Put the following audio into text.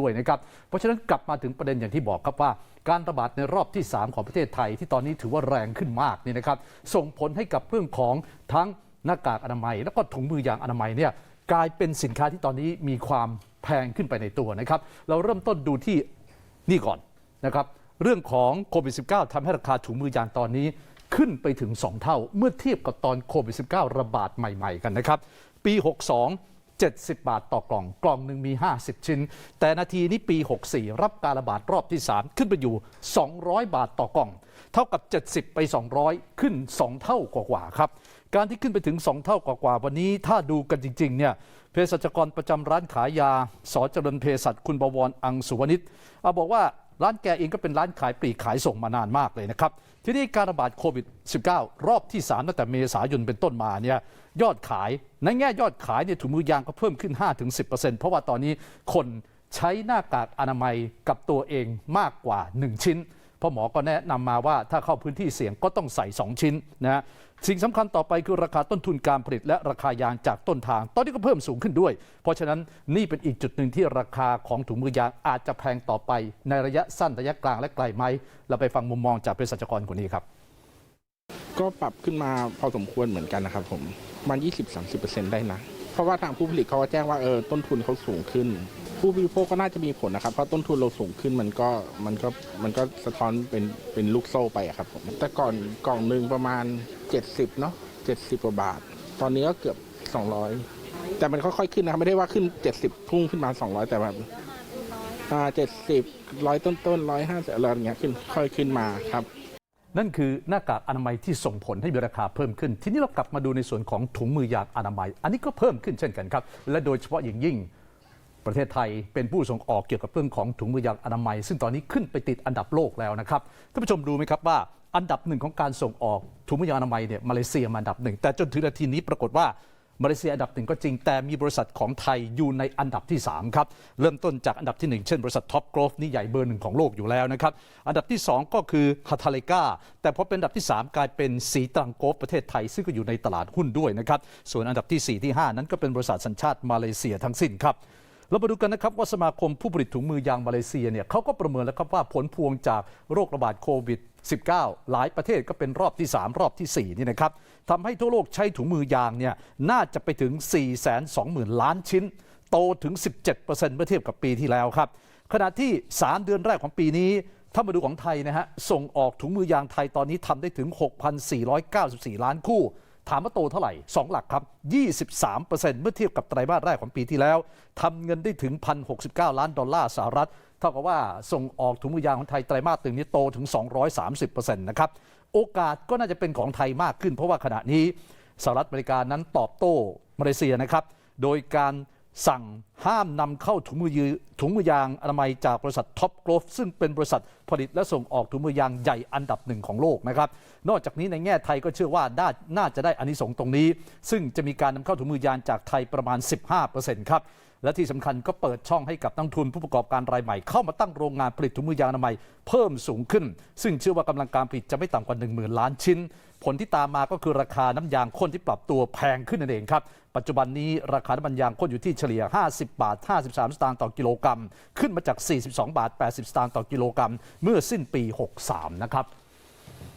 ด้วยนะครับเพราะฉะนั้นกลับมาถึงประเด็นอย่างที่บอกครับว่า การระบาดในรอบที่ 3 ของประเทศไทยที่ตอนนี้ถือว่าแรงขึ้นมากนี่นะครับ ส่งผลให้กับเรื่องของทั้งหน้ากากอนามัย แล้วก็ถุงมือยางอนามัยเนี่ยกลายเป็นสินค้าที่ตอนนี้มีความแพงขึ้นไปในตัวนะครับ เราเริ่มต้นดูที่นี่ก่อนนะครับ เรื่องของโควิด -19 ทำให้ราคาถุงมือยางตอนนี้ขึ้นไปถึง 2 เท่า เมื่อเทียบกับตอนโควิด -19 ระบาดใหม่ ๆ กันนะครับ ปี 62 70 บาทต่อกล่อง กล่องหนึ่งมี 50 ชิ้น แต่นาทีนี้ปี 64 รับการระบาดรอบที่ 3 ขึ้นไปอยู่ 200 บาทต่อกล่อง เท่ากับ 70 ไป 200 ขึ้น 2 เท่ากว่าๆครับการที่ขึ้นไปถึง 2 เท่ากว่าๆวันนี้ถ้าดูกันจริงๆเนี่ยเภสัชกรประจำร้านขายยาสอเจริญเภสัชคุณบวรอังสุวนิชเอาบอกว่า ร้านแกเองก็เป็นร้านขายปลีกขายส่งมานานมากเลยนะครับ ทีนี้การระบาดโควิด -19 รอบที่ 3 ตั้งแต่เมษายนเป็นต้นมาเนี่ยยอดขายในแง่ยอดขายเนี่ยถุงมือยางก็เพิ่มขึ้น 5-10%เพราะว่าตอนนี้คนใช้หน้ากากอนามัยกับตัวเองมากกว่า 1 ชิ้น พราะหมอก็แนะนำมาว่าถ้าเข้าพื้นที่เสี่ยงก็ต้องใส่ 2 ชิ้นนะฮะสิ่งสำคัญต่อไปคือราคาต้นทุนการผลิตและราคายางจากต้นทาง ตอนนี้ก็เพิ่มสูงขึ้นด้วย เพราะฉะนั้นนี่เป็นอีกจุดหนึ่งที่ราคาของถุงมือยางอาจจะแพงต่อไป ในระยะสั้นระยะกลางและไกลไหมเราไปฟังมุมมองจากเภสัชกรคนนี้ครับก็ปรับขึ้นมาพอสมควรเหมือนกันนะครับผมมัน 20-30%ได้นะ เพราะว่าทางผู้ผลิตเขาก็แจ้งว่าเออต้นทุนเขาสูงขึ้น ผู้บริโภคก็น่าจะมีผลนะครับ เพราะต้นทุนเราสูงขึ้นมันก็มันก็มันก็สะท้อนเป็นเป็นลูกโซ่ไปอะครับผมแต่ก่อนกล่องหนึ่งประมาณ 70เนาะ70กว่าบาท ตอนนี้ก็เกือบ 200 แต่มันค่อยๆขึ้นนะครับไม่ได้ว่าขึ้น 70พุ่งขึ้นมา 200 แต่แบบอ่า70ร้อยต้นๆร้อยห้าสิบอะไรอย่างเงี้ยขึ้นค่อยขึ้นมาครับนั่นคือหน้ากากอนามัยที่ส่งผลให้มีราคาเพิ่มขึ้น ทีนี้เรากลับมาดูในส่วนของถุงมือยางอนามัย อันนี้ก็เพิ่มขึ้นเช่นกันครับ และโดยเฉพาะอย่างยิ่ง ประเทศไทยเป็นผู้ส่งออกเกี่ยวกับเรื่องของถุงมือยางอนามัย ซึ่งตอนนี้ขึ้นไปติดอันดับโลกแล้วนะครับท่านผู้ชมดูไหมครับว่าอันดับหนึ่งของการส่งออกถุงมือยางอนามัยเนี่ยมาเลเซียมาอันดับหนึ่งแต่จนถึงนาทีนี้ปรากฏว่ามาเลเซียอันดับหนึ่งก็จริงแต่มีบริษัทของไทยอยู่ในอันดับที่ 3 ครับ เริ่มต้นจากอันดับที่ 1 เช่นบริษัทท็อปกรอฟนี่ใหญ่เบอร์หนึ่งของโลกอยู่แล้วนะครับ อันดับที่ 2 ก็คือฮาทาเลกาแต่พอเป็นอันดับที่ 3 กลายเป็นสีตรังโกฟประเทศไทย ซึ่งก็อยู่ในตลาดหุ้นด้วยนะครับ ส่วนอันดับที่ 4 ที่ 5 นั้นก็เป็นบริษัทสัญชาติมาเลเซียทั้งสิ้นครับ เรามาดูกันนะครับว่าสมาคมผู้ผลิตถุงมือยางมาเลเซียเนี่ยเขาก็ประเมินแล้วครับว่าผลพวงจากโรคระบาดโควิด 19 หลายประเทศก็เป็นรอบที่ 3 รอบทีสี่ 4 นี่นะครับทำให้ทั่วโลกใช้ถุงมือยางเนี่ยน่าจะไปถึง 420,000 ล้านชิ้น โตถึง 17%เมื่อเทียบกับปีที่แล้วครับ ขณะที่ 3 เดือนแรกของปีนี้ถ้ามาดูของไทยนะฮะส่งออกถุงมือยางไทยตอนนี้ทำได้ถึง 6,494 ล้านคู่ ถามว่าโตเท่าไหร่ 2 หลักครับ 23%เมื่อเทียบกับไตรมาสแรกของปีที่แล้วทำเงินได้ถึง 1,069 ล้านดอลลาร์สหรัฐ เท่ากับว่าส่งออกถุงมือยางของไทยไตรมาสตึงนี้โตถึง 230%นะครับโอกาสก็น่าจะเป็นของไทยมากขึ้น เพราะว่าขณะนี้สหรัฐอเมริกานั้นตอบโต้มาเลเซียนะครับโดยการ สั่งห้ามนำเข้าถุงมือยืถุงมือยางอนามัยจากบริษัทท็อปกรฟซึ่งเป็นบริษัทผลิตและส่งออกถุงมือยางใหญ่อันดับหนึ่งของโลกนะครับ นอกจากนี้ในแง่ไทยก็เชื่อว่าน่าน่าจะได้อานิสงส์ตรงนี้ ซึ่งจะมีการนำเข้าถุงมือยางจากไทยประมาณ 15%ครับ และที่สำคัญก็เปิดช่องให้กับนักทุนผู้ประกอบการรายใหม่ เข้ามาตั้งโรงงานผลิตถุงมือยางอนามัยเพิ่มสูงขึ้น ซึ่งเชื่อว่ากำลังการผลิตจะไม่ต่ำกว่า 1 0,000 ล้านชิ้น ผลที่ตามมาก็คือราคาน้ำยางข้นที่ปรับตัวแพงขึ้นนั่นเองครับ ปัจจุบันนี้ราคาน้ำมันยางข้นอยู่ที่เฉลี่ย 50 บาท 53 สตางค์ต่อกิโลกรัม ขึ้นมาจาก 42 บาท 80 สตางค์ต่อกิโลกรัม เมื่อสิ้นปี 63 นะครับ